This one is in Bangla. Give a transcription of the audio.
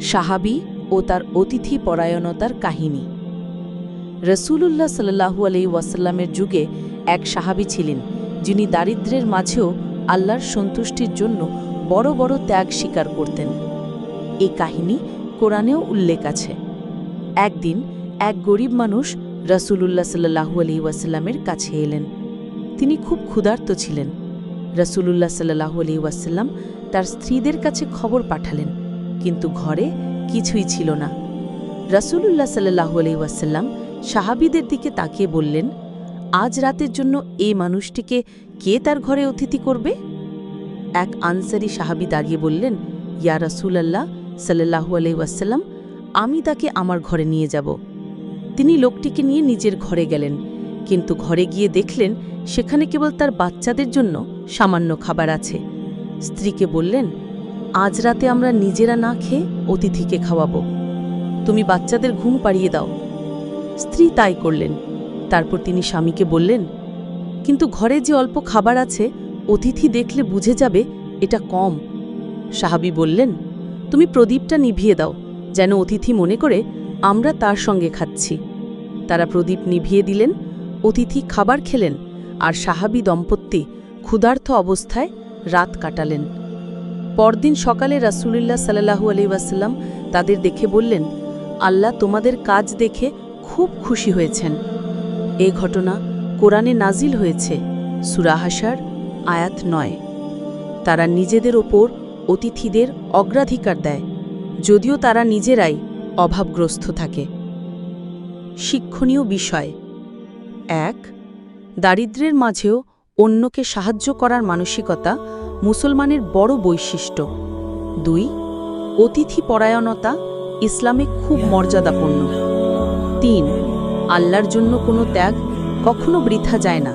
সাহাবি ও তার অতিথি পরায়ণতার কাহিনী। রসুলুল্লাহ সাল্লাহু আলি ওয়াসাল্লামের যুগে এক সাহাবি ছিলেন, যিনি দারিদ্র্যের মাঝেও আল্লাহর সন্তুষ্টির জন্য বড় বড় ত্যাগ স্বীকার করতেন। এই কাহিনী কোরআনেও উল্লেখ আছে। একদিন এক গরিব মানুষ রসুলুল্লাহ সাল্লাহু আলি ওয়াসাল্লামের কাছে এলেন। তিনি খুব ক্ষুধার্ত ছিলেন। রসুলুল্লাহ সাল্লাহু আলি ওয়াসাল্লাম তার স্ত্রীদের কাছে খবর পাঠালেন। কিন্তু ঘরে কিছুই ছিল না। রসুলুল্লাহ সাল্লাহু ওয়াসাল্লাম সাহাবিদের দিকে তাকিয়ে বললেন, আজ রাতের জন্য এই মানুষটিকে কে তার ঘরে অতিথি করবে? এক আনসারি সাহাবি দাঁড়িয়ে বললেন, ইয়া রসুলাল্লাহ সাল্লাহু ওয়াসাল্লাম, আমি তাকে আমার ঘরে নিয়ে যাব। তিনি লোকটিকে নিয়ে নিজের ঘরে গেলেন, কিন্তু ঘরে গিয়ে দেখলেন সেখানে কেবল তার বাচ্চাদের জন্য সামান্য খাবার আছে। স্ত্রীকে বললেন আজ রাতে আমরা নিজেরা না খেয়ে অতিথিকে খাওয়াবো। তুমি বাচ্চাদের ঘুম পাড়িয়ে দাও। স্ত্রী তাই করলেন। তারপর তিনি স্বামীকে বললেন, কিন্তু ঘরে যে অল্প খাবার আছে, অতিথি দেখলে বুঝে যাবে এটা কম। সাহাবি বললেন, তুমি প্রদীপটা নিভিয়ে দাও, যেন অতিথি মনে করে আমরা তার সঙ্গে খাচ্ছি। তারা প্রদীপ নিভিয়ে দিলেন, অতিথি খাবার খেলেন, আর সাহাবি দম্পতি ক্ষুধার্থ অবস্থায় রাত কাটালেন। পরদিন সকালে রাসূলুল্লাহ সাল্লাহু আলি ওয়াসাল্লাম তাদের দেখে বললেন, আল্লাহ তোমাদের কাজ দেখে খুব খুশি হয়েছেন। এ ঘটনা কোরআনে নাজিল হয়েছে সুরাহাসার আয়াত নয়। তারা নিজেদের ওপর অতিথিদের অগ্রাধিকার দেয়, যদিও তারা নিজেরাই অভাবগ্রস্ত থাকে। শিক্ষণীয় বিষয়, এক দারিদ্র্যের মাঝেও অন্যকে সাহায্য করার মানসিকতা মুসলমানের বড় বৈশিষ্ট্য। দুই অতিথি পরায়ণতা ইসলামে খুব মর্যাদাপূর্ণ। তিন, আল্লাহর জন্য কোনো ত্যাগ কখনো বৃথা যায় না।